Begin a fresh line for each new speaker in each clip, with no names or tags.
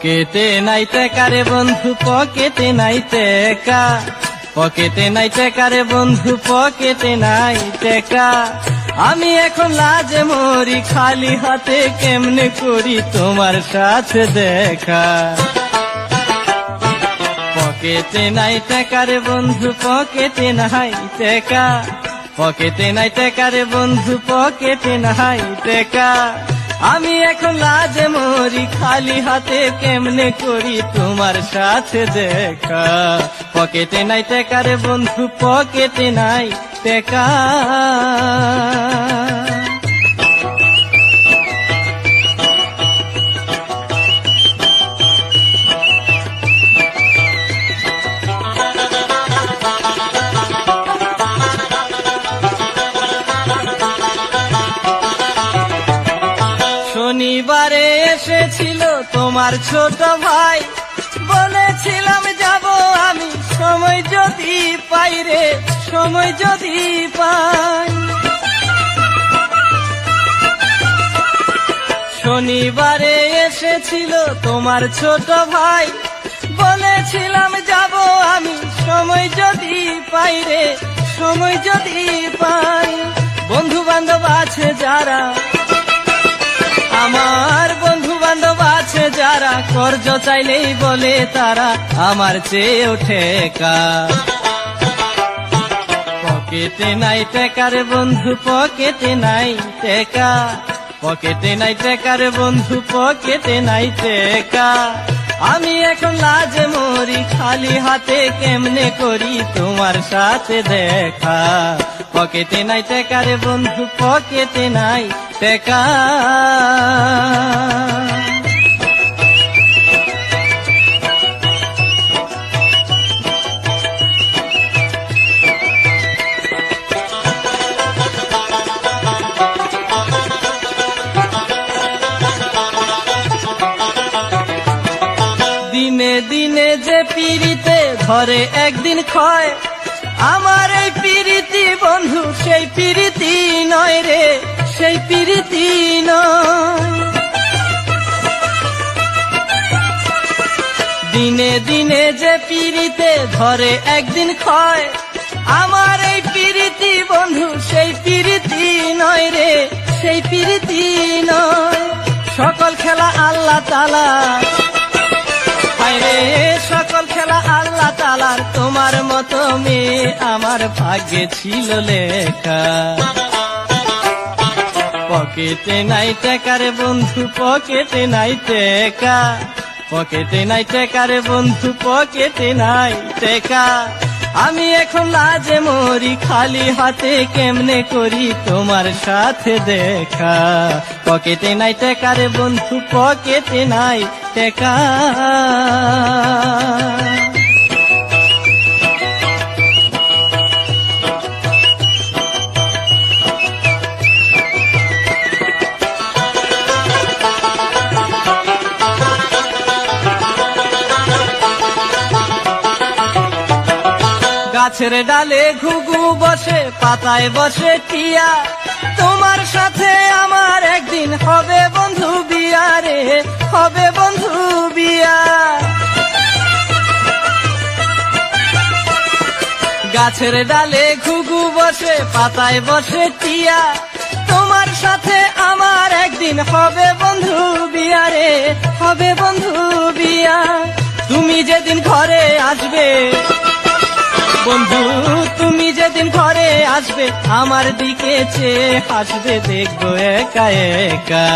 পকেটে নাই টেকারে বন্ধু, পকেটে নাই টেকা। পকেটে নাই টেকারে বন্ধু, পকেটে নাই টেকা। আমি এখন লাজে মরি, খালি হাতে কেমনে করি তোমার সাথে দেখা? পকেটে নাই টেকারে বন্ধু, পকেটে নাই টেকা। পকেটে নাই টেকারে বন্ধু, পকেটে নাই টেকা। আমি এখন লাজে মরি, খালি হাতে কেমনে করি তোমার সাথে দেখা? পকেটে নাই টেকারে বন্ধু পকেটে নাই টেকা। তোমার ছোট ভাই। বলেছিলাম, যাব আমি, সময় যদি পাই রে, সময় যদি পাই। শনিবারে এসেছিল তোমার ছোট ভাই। বলেছিলাম, যাব আমি, সময় যদি পাই রে, সময় যদি পাই। বন্ধু বান্ধব আছে যারা কর্জ চাইলেই বলে তারা, আমার চেয়ে ওঠে কা পকেটে নাই টেকার বন্ধু, পকেটে নাই টেকা। পকেটে নাই টেকার বন্ধু, পকেটে নাই টেকা। আমি এখন লাজে মরি, খালি হাতে কেমনে করি তোমার সাথে দেখা? পকেটে নাই টেকার বন্ধু, পকেটে নাই টেকা। ধরে একদিন ক্ষয়। আমার এই পিরিতি বন্ধু, সেই পিরিতি নয় রে, সেই পিরিতি নয়। দিনে দিনে যে পিরিতে ধরে একদিন ক্ষয়। আমার এই পিরিতি বন্ধু, সেই পিরিতি নয় রে, সেই পিরিতি নয়। সকল খেলা আল্লাহ তালা মতো মেয়ে আমার ভাগ্যে ছিল লেখা। পকেটে নাই টেকারে বন্ধু, পকেটে নাই টেকা। পকেটে নাই টেকারে বন্ধু, পকেটে নাই টেকা। আমি এখন লাজে মরি, খালি হাতে কেমনে করি তোমার সাথে দেখা। পকেটে নাই টেকারে বন্ধু, পকেটে নাই টেকা। গাছের ডালে ঘুঘু বসে, পাতায় বসে টিয়া। তোমার সাথে আমার একদিন হবে বন্ধু বিয়া রে, হবে বন্ধু বিয়া। গাছের ডালে ঘুঘু বসে, পাতায় বসে টিয়া। তোমার সাথে আমার একদিন হবে বন্ধু বিয়া রে, হবে বন্ধু বিয়া। তুমি যেদিন ঘরে আসবে বন্ধু, তুমি যেদিন ঘরে আসবে, আমার দিকে চেয়ে হাসবে, দেখব একা একা।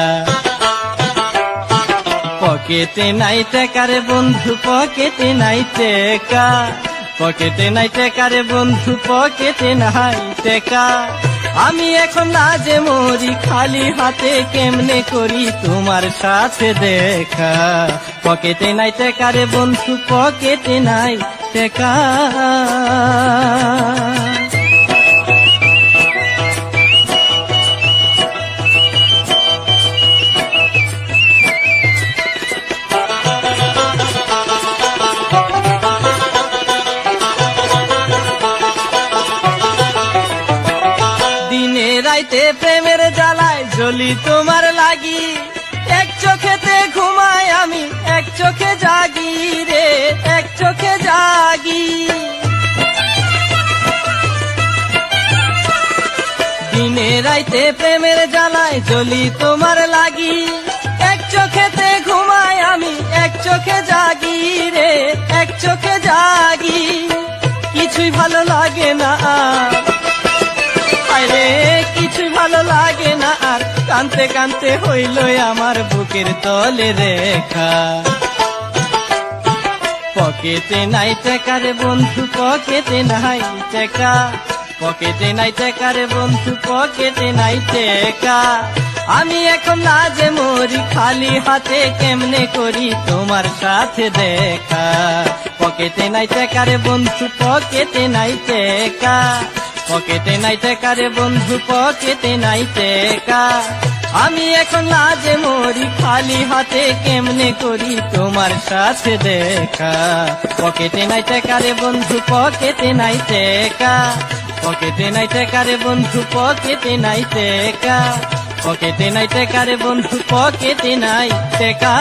পকেটে নাই টেকারে বন্ধু, পকেটে নাই টেকা। পকেটে নাই টেকারে বন্ধু, পকেটে নাই টেকা। আমি এখন লাজে মরি, খালি হাতে কেমনে করি তোমার সাথে দেখা? পকেটে নাই টেকারে বন্ধু, পকেটে নাই টেকা রাইতে প্রেমের জ্বালায় জ্বলি তোমার লাগি। এক চোখেতে ঘুমাই আমি এক চোখে জাগি। রাইতে প্রেমের জ্বালায় জ্বলি তোমার লাগি। এক চোখেতে ঘুমাই আমি, এক চোখে জাগি রে, এক চোখে জাগি। কিছুই ভালো লাগে না আরে। কিছুই ভালো লাগে না আর। কানতে কানতে হইল আমার বুকের তলে রেখা। পকেটে নাই টাকা রে বন্ধু, পকেটে নাই টাকা। পকেটে নাই টাকা রে বন্ধু, পকেটে নাই টাকা। আমি এখন লাজে মরি, খালি হাতে কেমনে করি তোমার সাথে দেখা? পকেটে নাই টাকা রে বন্ধু, পকেটে নাই টাকা। পকেটে নাই টাকা রে বন্ধু, পকেটে নাই টাকা। আমি এখন লাজে মরি, খালি হাতে কেমনে করি তোমার সাথে দেখা? পকেটে নাই টাকা রে বন্ধু, পকেটে নাই টাকা। পকেটে নাই কারে বন্ধু পকেটে নাই কা পকেটে নাই কারে বন্ধু পকেটে নাই টাকা।